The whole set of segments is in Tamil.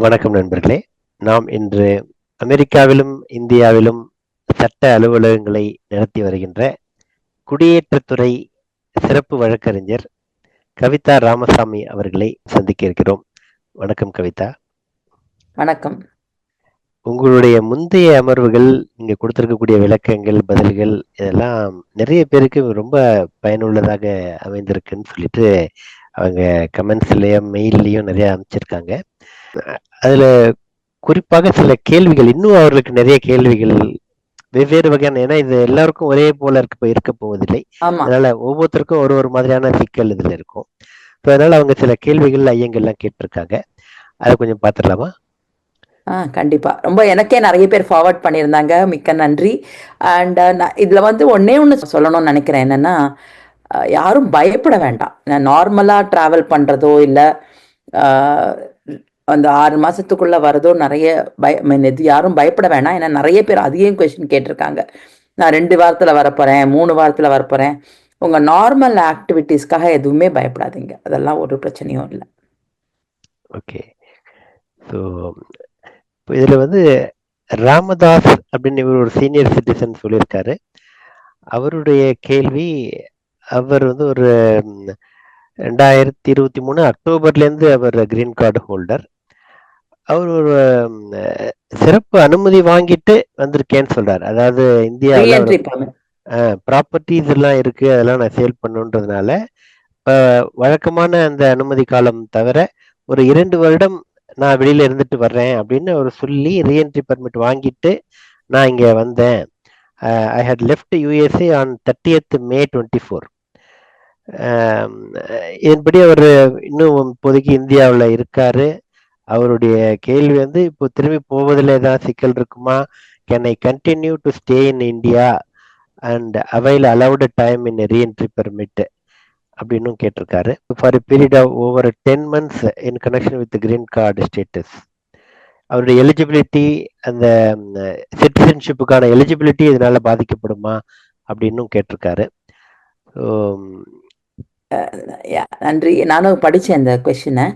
வணக்கம் நண்பர்களே. நாம் இன்று அமெரிக்காவிலும் இந்தியாவிலும் சட்ட அலுவலகங்களை நடத்தி வருகின்ற குடியேற்றத்துறை சிறப்பு வழக்கறிஞர் கவிதா ராமசாமி அவர்களை சந்திக்க இருக்கிறோம். வணக்கம் கவிதா. வணக்கம். உங்களுடைய முந்தைய அமர்வுகள் நீங்க கொடுத்திருக்கக்கூடிய விளக்கங்கள் பதில்கள் இதெல்லாம் நிறைய பேருக்கு ரொம்ப பயனுள்ளதாக அமைந்திருக்குன்னு சொல்லிட்டு அவங்க கமெண்ட்ஸ்லயும் மெயில்லையும் நிறைய அமைச்சிருக்காங்க அதுல குறிப்பாக சில கேள்விகள் இன்னும் அவர்களுக்கு நிறைய கேள்விகள் வெவ்வேறு வகையான ஏன்னா இது எல்லாருக்கும் ஒரே போல இருக்க இருக்க போவதில்லை. அதனால ஒவ்வொருத்தருக்கும் ஒரு ஒரு மாதிரியான சிக்கல் இதுல இருக்கும். அதனால அவங்க சில கேள்விகள் ஐயங்கள்லாம் கேட்டிருக்காங்க. அதை கொஞ்சம் பார்த்துடலாமா? ஆ கண்டிப்பா. ரொம்ப எனக்கே நிறைய பேர் ஃபார்வர்ட் பண்ணியிருந்தாங்க. மிக்க நன்றி. அண்ட் இதுல வந்து ஒண்ணே ஒன்று சொல்லணும்னு நினைக்கிறேன். என்னன்னா யாரும் பயப்பட வேண்டாம். நார்மலா டிராவல் பண்றதோ இல்ல அந்த ஆறு மாதத்துக்குள்ளே வரதோ நிறைய பய மீன் இது யாரும் பயப்பட வேணாம். ஏன்னா நிறைய பேர் அதையும் கொஷின் கேட்டிருக்காங்க. நான் ரெண்டு வாரத்தில் வரப்போகிறேன் மூணு வாரத்தில் வரப்போகிறேன் உங்கள் நார்மல் ஆக்டிவிட்டீஸ்க்காக எதுவுமே பயப்படாதீங்க. அதெல்லாம் ஒரு பிரச்சனையும் இல்லை. ஓகே ஸோ இப்போ இதில் வந்து ராமதாஸ் அப்படின்னு இவர் ஒரு சீனியர் சிட்டிசன் சொல்லியிருக்காரு. அவருடைய கேள்வி அவர் வந்து ஒரு ரெண்டாயிரத்தி இருபத்தி மூணு அக்டோபர்லேருந்து அவர் கிரீன் கார்டு ஹோல்டர் அவர் ஒரு சிறப்பு அனுமதி வாங்கிட்டு வந்திருக்கேன்னு சொல்றாரு. அதாவது இந்தியாவில் ப்ராப்பர்ட்டிஸ் எல்லாம் இருக்கு. அதெல்லாம் நான் சேல் பண்ணுன்றதுனால இப்போ வழக்கமான அந்த அனுமதி காலம் தவிர ஒரு இரண்டு வருடம் நான் வெளியில இருந்துட்டு வர்றேன் அப்படின்னு அவர் சொல்லி ரீஎன்ட்ரி பர்மிட் வாங்கிட்டு நான் இங்க வந்தேன். I had left USA on thirtieth May twenty four இதன்படி அவர் இன்னும் இப்போதைக்கு இந்தியாவில் இருக்காரு. அவருடைய கேள்வி வந்து இப்போ திரும்பி போவதில் ஏதாவது சிக்கல் இருக்குமா? Can I continue to stay in India and avail allowed time in reentry permit அப்படின்னும் கேட்டிருக்காரு. For a period of over ten months in connection with green card status அவருடைய எலிஜிபிலிட்டி அந்த சிட்டிசன்ஷிப்புக்கான எலிஜிபிலிட்டி இதனால பாதிக்கப்படுமா? அப்படின்னும் கேட்டிருக்காரு. ஸோ நன்றி. நானும் படித்தேன் அந்த கொஷினை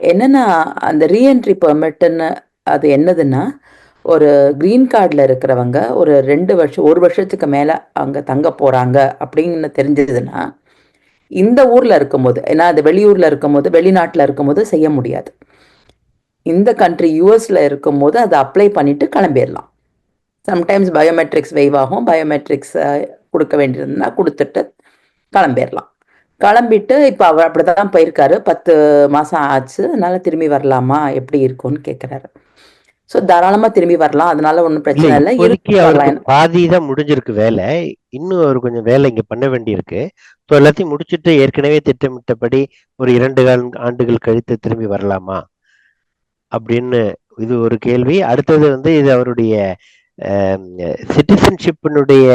என்னென்னா அந்த ரீஎன்ட்ரி பெர்மிட்னு அது என்னதுன்னா ஒரு க்ரீன் கார்டில் இருக்கிறவங்க ஒரு ரெண்டு வருஷம் ஒரு வருஷத்துக்கு மேலே அங்கே தங்க போகிறாங்க அப்படின்னு தெரிஞ்சதுன்னா இந்த ஊரில் இருக்கும்போது ஏன்னா அது வெளியூரில் இருக்கும்போது வெளிநாட்டில் இருக்கும்போது செய்ய முடியாது. இந்த கண்ட்ரி யூஎஸில் இருக்கும்போது அதை அப்ளை பண்ணிவிட்டு கிளம்பிடலாம் சம்டைம்ஸ் பயோமெட்ரிக்ஸ் வெய்வாகும் பயோமெட்ரிக்ஸை பயோமெட்ரிக்ஸ் கொடுக்க வேண்டியதுன்னா கொடுத்துட்டு கிளம்பிடலாம் கிளம்பிட்டு இப்போ அவர் அப்படிதான் போயிருக்காரு. பத்து மாசம் ஆச்சு. அதனால திரும்பி வரலாமா? எப்படி இருக்கும்னு கேட்குறாரு ஸோ தாராளமா திரும்பி வரலாம். அதனால ஒன்றும் பிரச்சனை இல்லை. பாதி தான் முடிஞ்சிருக்கு வேலை. இன்னும் அவர் கொஞ்சம் வேலை இங்க பண்ண வேண்டியிருக்கு. ஸோ எல்லாத்தையும் முடிச்சுட்டு ஏற்கனவே திட்டமிட்டபடி ஒரு இரண்டு ஆண்டு- ஆண்டுகள் கழித்து திரும்பி வரலாமா? அப்படின்னு இது ஒரு கேள்வி. அடுத்தது வந்து இது அவருடைய சிட்டிசன்ஷிப்பினுடைய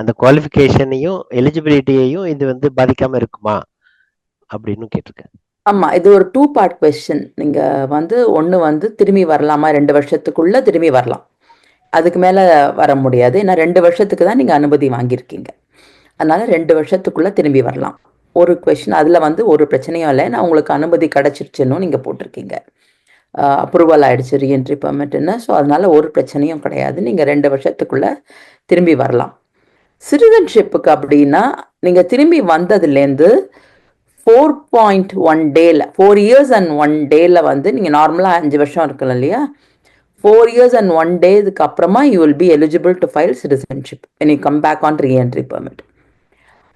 அந்த குவாலிஃபிகேஷனையும் எலிஜிபிலிட்டியையும் இது வந்து பாதிக்காம இருக்குமா? அப்படின்னு கேட்டிருக்கேன். ஆமா இது ஒரு டூ பார்ட் கொஸ்டின் நீங்க வந்து ஒன்று வந்து திரும்பி வரலாமா? ரெண்டு வருஷத்துக்குள்ள திரும்பி வரலாம். அதுக்கு மேலே வர முடியாது. ஏன்னா ரெண்டு வருஷத்துக்கு தான் நீங்கள் அனுமதி வாங்கியிருக்கீங்க. அதனால ரெண்டு வருஷத்துக்குள்ளே திரும்பி வரலாம். ஒரு கொஸ்டின் அதில் வந்து ஒரு பிரச்சனையும் இல்லை. நான் உங்களுக்கு அனுமதி கிடச்சிருச்சுன்னு நீங்கள் போட்டிருக்கீங்க. அப்ரூவல் ஆகிடுச்சு ரீஎன்ட்ரி பெர்மிட்னு ஸோ அதனால ஒரு பிரச்சனையும் கிடையாது. நீங்கள் ரெண்டு வருஷத்துக்குள்ளே திரும்பி வரலாம். சிட்டிசன்ஷிப்புக்கு அப்படின்னா நீங்கள் திரும்பி வந்ததுலேருந்து ஃபோர் பாயிண்ட் ஒன் டேல ஃபோர் இயர்ஸ் அண்ட் ஒன் டேல வந்து நீங்கள் நார்மலாக அஞ்சு வருஷம் இருக்கலாம் இல்லையா? ஃபோர் இயர்ஸ் அண்ட் ஒன் டேதுக்கு அப்புறமா you will be eligible to file citizenship when you come back on reentry permit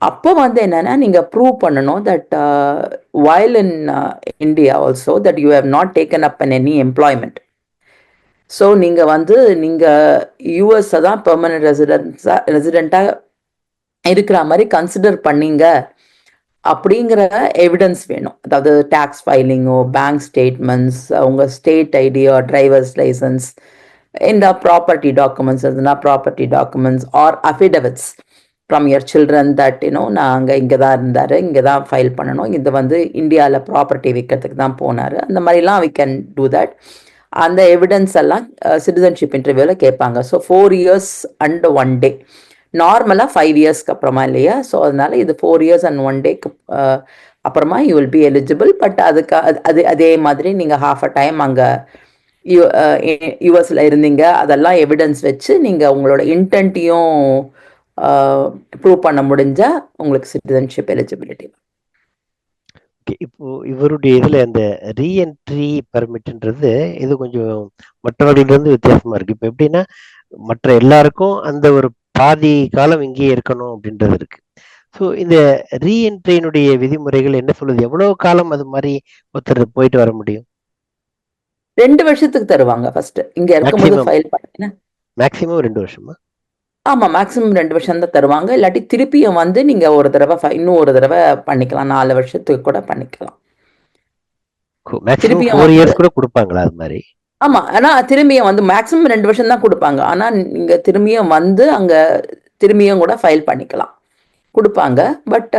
அப்போ வந்து என்னன்னா நீங்கள் ப்ரூவ் பண்ணணும் that while in India also that you have not taken up an any employment so நீங்கள் வந்து நீங்கள் யூஎஸ்ஸை தான் பெர்மனன்ட் ரெசிடென்ஸாக ரெசிடெண்ட்டாக இருக்கிற மாதிரி கன்சிடர் பண்ணீங்க அப்படிங்கிற எவிடன்ஸ் வேணும். அதாவது டேக்ஸ் ஃபைலிங்கோ பேங்க் ஸ்டேட்மெண்ட்ஸ் அவங்க ஸ்டேட் ஐடியோ டிரைவர்ஸ் லைசன்ஸ் இந்த ப்ராப்பர்ட்டி டாக்குமெண்ட்ஸ் எதுனா property documents or affidavits from your children that you know நான் அங்கே இங்கே தான் இருந்தார் இங்கே தான் ஃபைல் பண்ணணும். இது வந்து இந்தியாவில் ப்ராப்பர்ட்டி விற்கிறதுக்கு தான் போனார். அந்த மாதிரிலாம் வி கேன் டூ தட் அந்த எவிடன்ஸ் எல்லாம் சிட்டிசன்ஷிப் இன்டர்வியூவில் கேட்பாங்க. So four years and one day நார்மலாக ஃபைவ் இயர்ஸ்க்கு அப்புறமா இல்லையா? ஸோ அதனால இது ஃபோர் இயர்ஸ் அண்ட் ஒன் டேக்கு அப்புறமா you will be eligible but அதுக்கு அது- அது அதே மாதிரி நீங்கள் ஹாஃப் அ டைம் அங்கே யூ யூஎஸில் இருந்தீங்க. அதெல்லாம் எவிடன்ஸ் வச்சு நீங்கள் உங்களோட இன்டென்ட்டையும் ப்ரூவ் பண்ண முடிஞ்சா உங்களுக்கு சிட்டிசன்ஷிப் எலிஜிபிலிட்டி இப்போ இவருடைய இதுல இந்த ரீஎன்ட்ரி பர்மிட்ன்றது இது கொஞ்சம் மற்றவர்களிலிருந்து வித்தியாசமா இருக்கு. இப்போ எப்படின்னா மற்ற எல்லாருக்கும் அந்த ஒரு பாதி காலம் இங்கேயே இருக்கணும் அப்படின்றது இருக்கு. ஸோ இந்த ரீஎன்ட்ரியினுடைய விதிமுறைகள் என்ன சொல்லுது? எவ்வளவு காலம் அது மாதிரி ஒருத்தர் போயிட்டு வர முடியும்? ரெண்டு வருஷத்துக்கு தருவாங்க ஃபர்ஸ்ட் இங்க இருக்கும்போது. ஃபைல் பண்ணீங்கன்னா. மேக்சிமம் ரெண்டு வருஷமா? ஆமா மேக்ஸிமம் ரெண்டு வருஷம் தான் தருவாங்க. இல்லாட்டி திருப்பியும் வந்து நீங்க ஒரு தடவை இன்னும் ஒரு தடவை பண்ணிக்கலாம். நாலு வருஷத்துக்கு கூட பண்ணிக்கலாம். திருப்பியும் வந்து- இயர்ஸ் கூட கொடுப்பாங்களா அது மாதிரி? ஆமா ஆனா திரும்பியும் வந்து மேக்ஸிமம் ரெண்டு வருஷம் தான் கொடுப்பாங்க. ஆனா நீங்க திரும்பியும் வந்து அங்க திரும்பியும் கூட ஃபைல் பண்ணிக்கலாம். கொடுப்பாங்க. பட்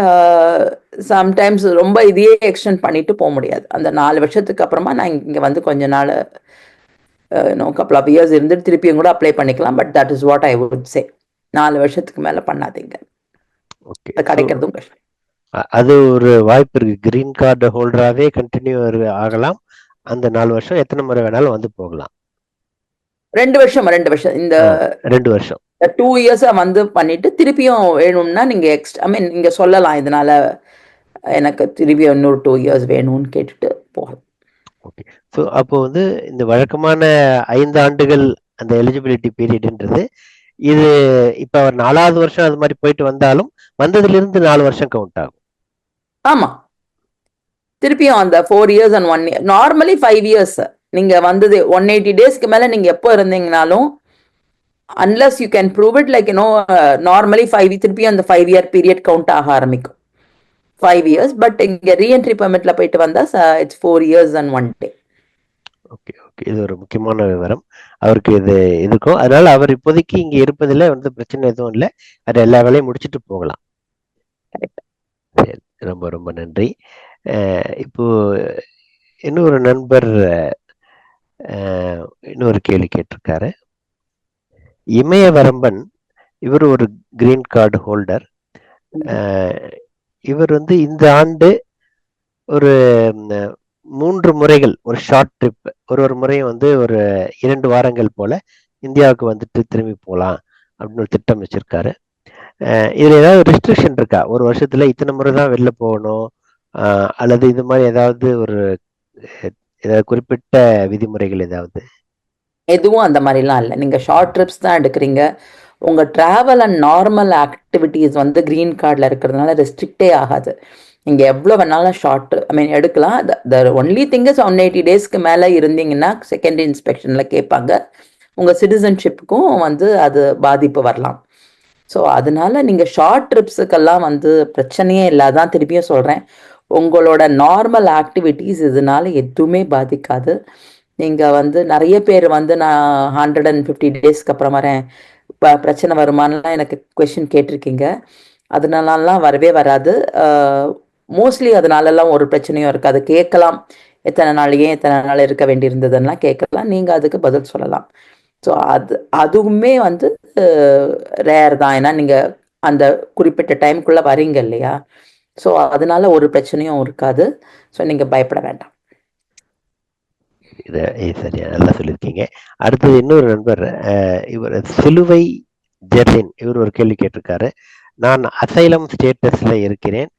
சம்டைம்ஸ் ரொம்ப இதையே எக்ஸ்டெண்ட் பண்ணிட்டு போக முடியாது. அந்த நாலு வருஷத்துக்கு அப்புறமா நான் இங்க வந்து கொஞ்ச நாள் நோ கப்பல் ஆஃப் இயர்ஸ் இருந்துட்டு திருப்பியும் கூட அப்ளை பண்ணிக்கலாம். But that is what I would say நாலு வருஷத்துக்கு மேல பண்ணாதீங்க. கிடைக்கிறதும் கஷ்டம். அது ஒரு வாய்ப்பு இருக்கு. கிரீன் கார்டு ஹோல்டராகவே கண்டினியூ ஆகலாம். அந்த நாலு வருஷம் எத்தனை முறை வேணாலும் வந்து போகலாம். ரெண்டு வருஷம் ரெண்டு வருஷம். இந்த ரெண்டு வருஷம். டூ இயர்ஸா வந்து பண்ணிட்டு திருப்பியும் வேணும்னா நீங்க எக்ஸ்ட்ரா ஐ மீன் நீங்க சொல்லலாம் இதனால எனக்கு திருப்பியும் இன்னொரு டூ இயர்ஸ் வேணும்னு கேட்டுட்டு போகலாம். ஓகே ஸோ அப்போ வந்து இந்த வழக்கமான ஐந்து ஆண்டுகள் அந்த எலிஜிபிலிட்டி பீரியட்ன்றது இது இப்போ அவர் நாலாவது வருஷம் அது மாதிரி போயிட்டு வந்தாலும் வந்ததுல இருந்து நாலு வருஷம் கவுண்ட் ஆகும். ஆமா. திருப்பியும் அந்த four years and one year normally five years நீங்க வந்தது ஒன் எயிட்டி டேஸ்க்கு மேல நீங்க எப்போ இருந்தீங்கனாலும் unless you can prove it like you know normally five திருப்பியும் அந்த ஃபைவ் இயர் பீரியட் கவுண்ட் ஆக ஆரம்பிக்கும். ஃபைவ் இயர்ஸ் பட் இங்க ரீஎன்ட்ரி பெர்மிட்ல போயிட்டு வந்தா it's four years and one day okay okay இது ஒரு முக்கியமான விவரம். அவருக்கு இது இருக்கும் அதனால அவர் இப்போதைக்கு இங்க இருப்பதில் வந்து பிரச்சனை எதுவும் இல்லை. அது எல்லா வேலையும் முடிச்சுட்டு போகலாம். சரி ரொம்ப ரொம்ப நன்றி. இப்போ இன்னொரு நண்பர் இன்னொரு கேள்வி கேட்டிருக்காரு. இமயவரம்பன் இவர் ஒரு கிரீன் கார்டு ஹோல்டர் இவர் வந்து இந்த ஆண்டு ஒரு மூன்று முறைகள் ஒரு ஷார்ட் ட்ரிப் ஒரு ஒரு முறையும் வந்து ஒரு இரண்டு வாரங்கள் போல இந்தியாவுக்கு வந்துட்டு திரும்பி போகலாம் அப்படின்னு ஒரு திட்டம் வச்சிருக்காரு. இதில் இதுல ஏதாவது ரெஸ்ட்ரிக்ஷன் இருக்கா? ஒரு வருஷத்துல இத்தனை முறை தான் வெளில போகணும். அல்லது இது மாதிரி ஏதாவது ஒரு ஏதாவது குறிப்பிட்ட விதிமுறைகள் ஏதாவது? எதுவும் அந்த மாதிரிலாம் இல்லை. நீங்கள் ஷார்ட் ட்ரிப்ஸ் தான் எடுக்கிறீங்க. உங்கள் ட்ராவல் அண்ட் நார்மல் ஆக்டிவிட்டீஸ் வந்து க்ரீன் கார்டில் இருக்கிறதுனால ரெஸ்ட்ரிக்டே ஆகாது. நீங்கள் எவ்வளோ வேணாலும் ஷார்ட் ஐ மீன் எடுக்கலாம். The only thing is one eighty டேஸ்க்கு மேலே இருந்தீங்கன்னா செகண்டரி இன்ஸ்பெக்ஷனில் கேட்பாங்க. உங்கள் சிட்டிசன்ஷிப்புக்கும் வந்து அது பாதிப்பு வரலாம். ஸோ அதனால நீங்கள் ஷார்ட் ட்ரிப்ஸுக்கெல்லாம் வந்து பிரச்சனையே இல்லாதான் திருப்பியும் சொல்கிறேன் உங்களோட நார்மல் ஆக்டிவிட்டீஸ் இதனால எதுவுமே பாதிக்காது. நீங்கள் வந்து நிறைய பேர் வந்து நான் ஹண்ட்ரட் அண்ட் ஃபிஃப்டி டேஸ்க்கு அப்புறம் வரேன். ப பிரச்சனை வருமானலாம் எனக்கு கொஷின் கேட்டிருக்கீங்க. அதனாலலாம் வரவே வராது. மோஸ்ட்லி அதனாலலாம் ஒரு பிரச்சனையும் இருக்காது கேட்கலாம். எத்தனை நாள் ஏன் எத்தனை நாள் இருக்க வேண்டியிருந்ததுன்னா கேட்கலாம். நீங்கள் அதுக்கு பதில் சொல்லலாம். ஸோ அது அதுவுமே வந்து ரேர் தான். ஏன்னா நீங்கள் அந்த குறிப்பிட்ட டைமுக்குள்ளே வரீங்க இல்லையா? ஸோ அதனால ஒரு பிரச்சனையும் இருக்காது. ஸோ நீங்கள் பயப்பட வேண்டாம். இதை சரியா நல்லா சொல்லியிருக்கீங்க. அடுத்தது இன்னொரு நண்பர் இவர் சிலுவை ஜெர்லின். இவர் ஒரு கேள்வி கேட்டிருக்காரு. நான் அசைலம் ஸ்டேட்டஸில் இருக்கிறேன்.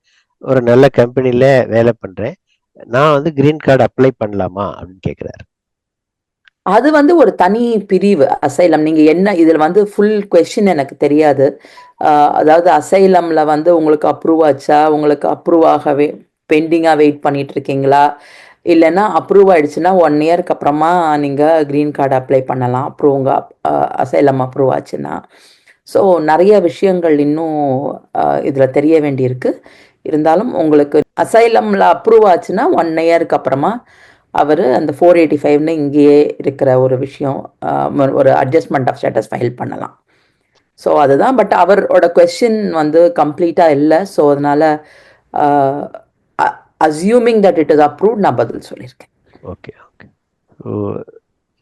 ஒரு நல்ல கம்பெனியில் வேலை பண்ணுறேன் நான் வந்து கிரீன் கார்டு அப்ளை பண்ணலாமா அப்படின்னு கேட்குறாரு அது வந்து ஒரு தனி பிரிவு அசைலம். நீங்க என்ன இதில் வந்து ஃபுல் கொஸ்டின் எனக்கு தெரியாது. அதாவது அசைலம்ல வந்து உங்களுக்கு அப்ரூவ் ஆச்சா? உங்களுக்கு அப்ரூவ் ஆகவே பெண்டிங்காக வெயிட் பண்ணிட்டு இருக்கீங்களா? இல்லைன்னா அப்ரூவ் ஆயிடுச்சுன்னா ஒன் இயர்க்கு அப்புறமா நீங்கள் க்ரீன் கார்டு அப்ளை பண்ணலாம். அப்ரூவ் அசைலம் அப்ரூவ் ஆச்சுன்னா. ஸோ நிறைய விஷயங்கள் இன்னும் இதில் தெரிய வேண்டியிருக்கு. இருந்தாலும் உங்களுக்கு அசைலமில் அப்ரூவ் ஆச்சுன்னா ஒன் இயருக்கு அப்புறமா அவர் அந்த ஃபோர் எயிட்டி ஃபைவ்னு இங்கேயே இருக்கிற ஒரு விஷயம் ஒரு அட்ஜஸ்ட்மெண்ட் ஆஃப் ஸ்டேட்டஸ் ஃபைல் பண்ணலாம். ஸோ அதுதான். பட் அவரோட கொஸ்டின் வந்து கம்ப்ளீட்டாக இல்லை. ஸோ அதனால் assuming that it is approved நான் பதில் சொல்லியிருக்கேன். ஓகே ஓகே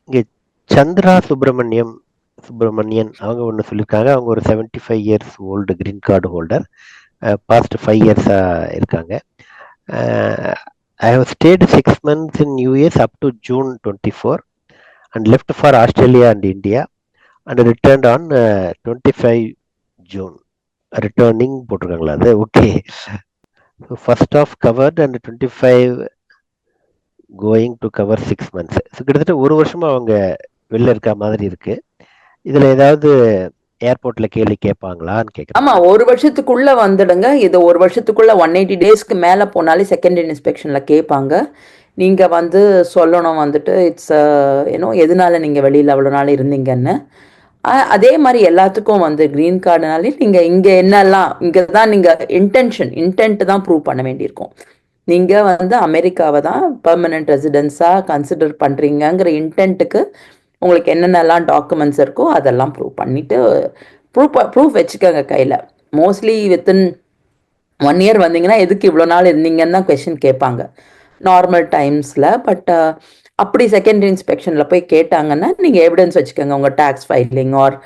இங்கே சந்திரா சுப்பிரமணியம் சுப்பிரமணியன் அவங்க ஒன்று சொல்லியிருக்காங்க. அவங்க ஒரு seventy five years old green card holder past five இயர்ஸாக இருக்காங்க. I have stayed six months in US up to June twenty four and left for Australia and India and return on twenty five June returning போட்டிருக்காங்களா அது? Okay first off covered and twenty five going to cover six months so கிட்டத்தட்ட ஒரு வருஷமாக அவங்க வெளில இருக்க மாதிரி இருக்குது இதில் ஏதாவது ஏர்போர்ட்ல கேள்வி கேட்பாங்களான்னு கேட்குறேன் ஆமா ஒரு வருஷத்துக்குள்ள வந்துடுங்க. இது ஒரு வருஷத்துக்குள்ள ஒன் எயிட்டி டேஸ்க்கு மேல போனாலே செகண்ட் இன்ஸ்பெக்ஷன்ல கேட்பாங்க. நீங்க வந்து சொல்லணும் வந்துட்டு இட்ஸ் ஏன்னோ எதனால நீங்க வெளியில அவ்வளோ நாள் இருந்தீங்கன்னு. அதே மாதிரி எல்லாத்துக்கும் வந்து க்ரீன் கார்டுனாலே நீங்க இங்க என்னெல்லாம் இங்க தான் நீங்க இன்டென்ஷன் இன்டென்ட் தான் ப்ரூவ் பண்ண வேண்டியிருக்கும். நீங்க வந்து அமெரிக்காவை தான் பெர்மனன்ட் ரெசிடென்ஸா கன்சிடர் பண்ணுறீங்கங்கிற இன்டென்ட்டுக்கு உங்களுக்கு என்னென்னலாம் டாக்குமெண்ட்ஸ் இருக்கோ அதெல்லாம் ப்ரூவ் பண்ணிவிட்டு ப்ரூஃப் ப்ரூஃப் வச்சுக்கோங்க கையில். மோஸ்ட்லி வித்தின் ஒன் இயர் வந்தீங்கன்னா எதுக்கு இவ்வளோ நாள் இருந்தீங்கன்னு தான் கொஷின் கேட்பாங்க. நார்மல் டைம்ஸில் பட் அப்படி செகண்ட் இன்ஸ்பெக்ஷனில் போய் கேட்டாங்கன்னா நீங்கள் எவிடன்ஸ் வச்சுக்கோங்க. உங்கள் டேக்ஸ் ஃபைலிங் ஆர்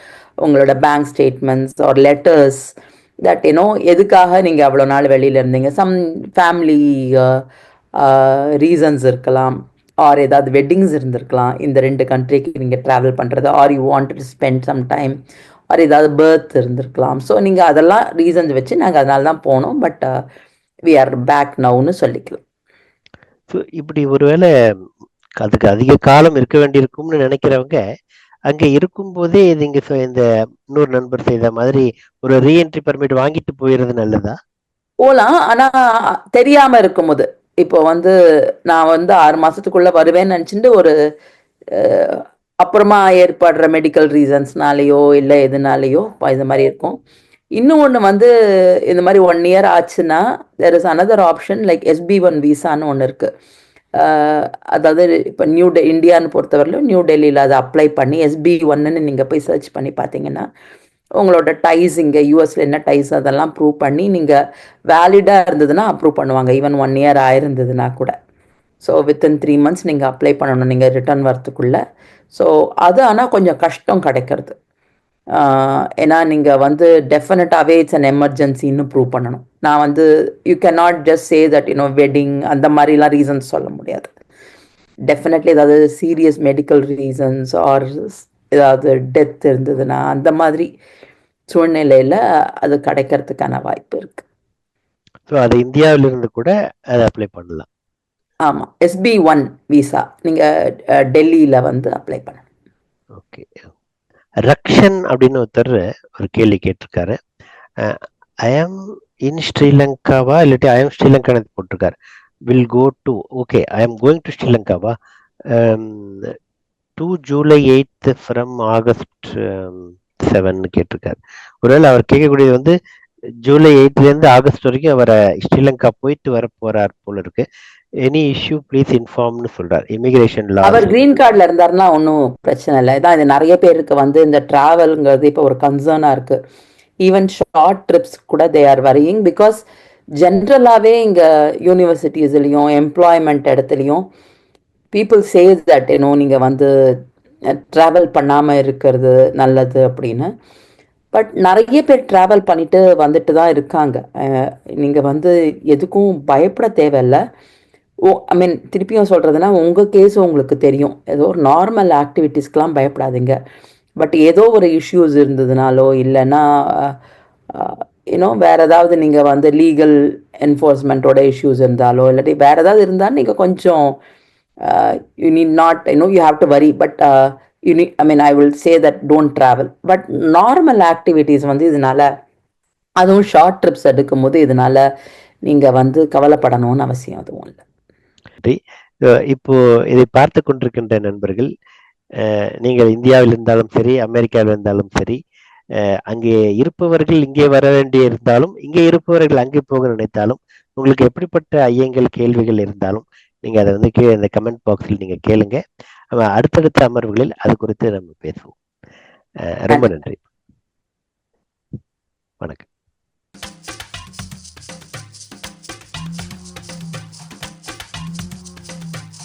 உங்களோட bank statements or letters that you know எதுக்காக நீங்கள் அவ்வளோ நாள் வெளியில் இருந்தீங்க? சம் ஃபேமிலி ரீசன்ஸ் இருக்கலாம். ஆர் ஏதாவது வெட்டிங்ஸ் இருந்திருக்கலாம். இந்த ரெண்டு கண்ட்ரிக்கு நீங்கள் ட்ராவல் பண்ணுறது or you want to spend some time or ஏதாவது பர்த் இருந்திருக்கலாம். ஸோ நீங்கள் அதெல்லாம் ரீசன்ஸ் வச்சு நாங்கள் அதனால தான் போனோம். பட் வி ஆர் பேக் நவுன்னு சொல்லிக்கலாம். ஸோ இப்படி ஒருவேளை அதுக்கு அதிக காலம் இருக்க வேண்டியிருக்கும்னு நினைக்கிறவங்க அங்க இருக்கும்போதே நீங்க சொ- இந்த இன்னொரு நண்பர் செய்த மாதிரி ஒரு ரீஎன்ட்ரி பர்மிட் வாங்கிட்டு போயிடுறது நல்லதா? போகலாம் ஆனால் தெரியாமல் இருக்கும்போது. இப்போ வந்து நான் வந்து ஆறு மாதத்துக்குள்ளே வருவேன்னு நினச்சிட்டு ஒரு அப்புறமா ஏற்படுற மெடிக்கல் ரீசன்ஸ்னாலேயோ இல்லை எதுனாலேயோ இந்த இது மாதிரி இருக்கும். இன்னும் ஒன்று வந்து இந்த மாதிரி ஒன் இயர் ஆச்சுன்னா there is another option like SB one விசான்னு ஒன்று இருக்குது அதாவது இப்போ நியூ டெ இந்தியான்னு பொறுத்தவரையிலும் நியூ டெல்லியில் அதை அப்ளை பண்ணி எஸ்பி ஒன்னுன்னு நீங்கள் போய் சர்ச் பண்ணி பார்த்தீங்கன்னா உங்களோட டைஸ் இங்கே யூஎஸ்ல என்ன டைஸ் அதெல்லாம் ப்ரூவ் பண்ணி நீங்கள் வேலிடாக இருந்ததுன்னா அப்ரூவ் பண்ணுவாங்க. ஈவன் ஒன் இயர் ஆயிருந்ததுன்னா கூட. ஸோ வித்தின் த்ரீ மந்த்ஸ் நீங்கள் அப்ளை பண்ணணும். நீங்கள் ரிட்டர்ன் வரத்துக்குள்ளே ஸோ அது ஆனால் கொஞ்சம் கஷ்டம் கிடைக்கிறது. ஏன்னா நீங்கள் வந்து டெஃபினட்டாகவே இட்ஸ் அன் எமர்ஜென்சின்னு ப்ரூவ் பண்ணணும். நான் வந்து you can not just say that you know wedding அந்த மாதிரிலாம் ரீசன்ஸ் சொல்ல முடியாது. டெஃபினெட்லி ஏதாவது சீரியஸ் மெடிக்கல் ரீசன்ஸ் ஆர் ஏதாவது டெத் இருந்ததுன்னா அந்த மாதிரி சூழ்நிலையில் அது கிடைக்கிறதுக்கான வாய்ப்பு இருக்கு. ஸோ அது இந்தியாவில இருந்து கூட அதை அப்ளை பண்ணலாம். ஆமாம் எஸ்பி ஒன் விசா நீங்கள் டெல்லியில் வந்து அப்ளை பண்ணணும். ஓகே ரக்ஷன் அப்படின்னு ஒருத்தர் ஒரு கேள்வி கேட்டிருக்காரு. ஐ ஆம் இன் ஸ்ரீலங்காவா இல்லாட்டி ஐ ஆம் ஸ்ரீலங்கான்னு போட்டிருக்காரு. Will go to okay I am going to ஸ்ரீலங்காவா to July eighth from August seven கேட்டிருக்காரு. ஒருவேளை அவர் கேட்கக்கூடியது வந்து ஜூலை எயிட்ல இருந்து ஆகஸ்ட் வரைக்கும் அவரை ஸ்ரீலங்கா போயிட்டு வர போறார் போல இருக்கு. எனி இஷ்யூ ப்ளீஸ் இன்ஃபார்ம்னு சொல்றார். இமிகிரேஷன் லா. அவர் கிரீன் கார்டில் இருந்தாருன்னா ஒன்றும் பிரச்சனை இல்லை. இதான் இது நிறைய பேருக்கு வந்து இந்த ட்ராவல்ங்கிறது இப்போ ஒரு கன்சர்னாக இருக்கு. ஈவன் ஷார்ட் ட்ரிப்ஸ் கூட தே ஆர் வரியிங் பிகாஸ் ஜென்ரலாகவே இங்கே யூனிவர்சிட்டிஸ்லையும் எம்ப்ளாய்மெண்ட் இடத்துலையும் பீப்புள் சேஸ் தட் ஏனோ நீங்கள் வந்து ட்ராவல் பண்ணாமல் இருக்கிறது நல்லது அப்படின்னு. பட் நிறைய பேர் ட்ராவல் பண்ணிட்டு வந்துட்டு தான் இருக்காங்க. நீங்கள் வந்து எதுக்கும் பயப்பட தேவையில்லை. ஓ ஐ மீன் திருப்பியும் சொல்கிறதுனா உங்கள் கேஸ் உங்களுக்கு தெரியும். ஏதோ ஒரு நார்மல் ஆக்டிவிட்டீஸ்க்கெலாம் பயப்படாதீங்க. பட் ஏதோ ஒரு இஷ்யூஸ் இருந்ததுனாலோ இல்லைன்னா யூனோ வேறு ஏதாவது நீங்கள் வந்து லீகல் என்ஃபோர்ஸ்மெண்ட்டோட இஷ்யூஸ் இருந்தாலோ இல்லாட்டி வேறு ஏதாவது இருந்தால் நீங்கள் கொஞ்சம் you need not you know you have to worry but you நீ I mean I will say that don't travel but normal activities வந்து இதனால அதுவும் ஷார்ட் ட்ரிப்ஸ் எடுக்கும்போது இதனால நீங்கள் வந்து கவலைப்படணும்னு அவசியம் அதுவும் இல்லை. நன்றி இப்போ இதை பார்த்து கொண்டிருக்கின்ற நண்பர்கள் நீங்கள் இந்தியாவில் இருந்தாலும் சரி அமெரிக்காவில் இருந்தாலும் சரி அஹ் அங்கே இருப்பவர்கள் இங்கே வர வேண்டி இருந்தாலும் இங்கே இருப்பவர்கள் அங்கே போக நினைத்தாலும் உங்களுக்கு எப்படிப்பட்ட ஐயங்கள் கேள்விகள் இருந்தாலும் நீங்க அதை வந்து கீழே இந்த கமெண்ட் பாக்ஸில் நீங்க கேளுங்க. நம்ம அடுத்தடுத்த அமர்வுகளில் அது குறித்து நம்ம பேசுவோம். ரொம்ப நன்றி. வணக்கம்.